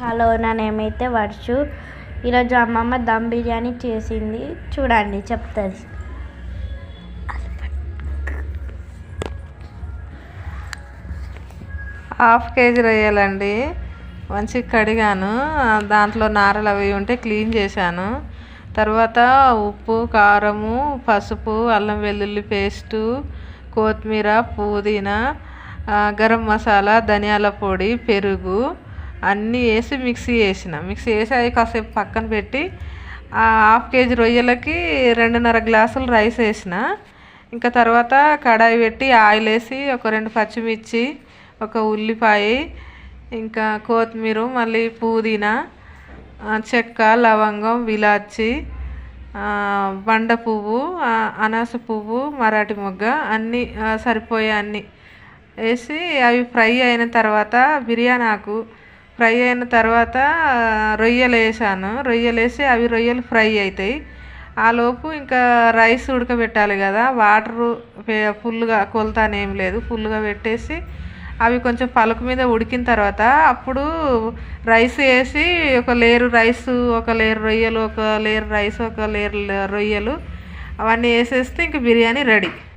Hello నా నేమైతే వర్షు ఈరోజు అమ్మమ్మ దమ్ బిర్యానీ చేసింది. చూడండి చెప్తుంది. హాఫ్ కేజీ రొయ్యలండి. మంచిగా కడిగాను. దాంట్లో నారలు అవి ఉంటే క్లీన్ చేశాను. తర్వాత ఉప్పు కారము పసుపు అల్లం వెల్లుల్లి పేస్టు కొత్తిమీర పుదీనా గరం మసాలా ధనియాల పొడి పెరుగు అన్నీ వేసి మిక్సీ వేసిన మిక్సీ వేసి అవి కాసేపు పక్కన పెట్టి ఆ హాఫ్ కేజీ రొయ్యలకి రెండున్నర గ్లాసులు రైస్ వేసిన. ఇంకా తర్వాత కడాయి పెట్టి ఆయిల్ వేసి ఒక రెండు పచ్చిమిర్చి ఒక ఉల్లిపాయ ఇంకా కొత్తిమీర మళ్ళీ పుదీనా చెక్క లవంగం విలాచి బండ పువ్వు అనాస పువ్వు మరాఠీ మొగ్గ అన్నీ సరిపోయే అన్నీ వేసి అవి ఫ్రై అయిన తర్వాత బిర్యానీ ఆకు ఫ్రై అయిన తర్వాత రొయ్యలు వేసాను. రొయ్యలు వేసి అవి రొయ్యలు ఫ్రై అవుతాయి ఆలోపు ఇంకా రైస్ ఉడకబెట్టాలి కదా. వాటరు ఫుల్గా కొలతానేం లేదు. ఫుల్గా పెట్టేసి అవి కొంచెం పలుకు మీద ఉడికిన తర్వాత అప్పుడు రైస్ వేసి ఒక లేరు రైస్ ఒక లేరు రొయ్యలు ఒక లేరు రైస్ ఒక లేరు రొయ్యలు అవన్నీ వేసేస్తే ఇంక బిర్యానీ రెడీ.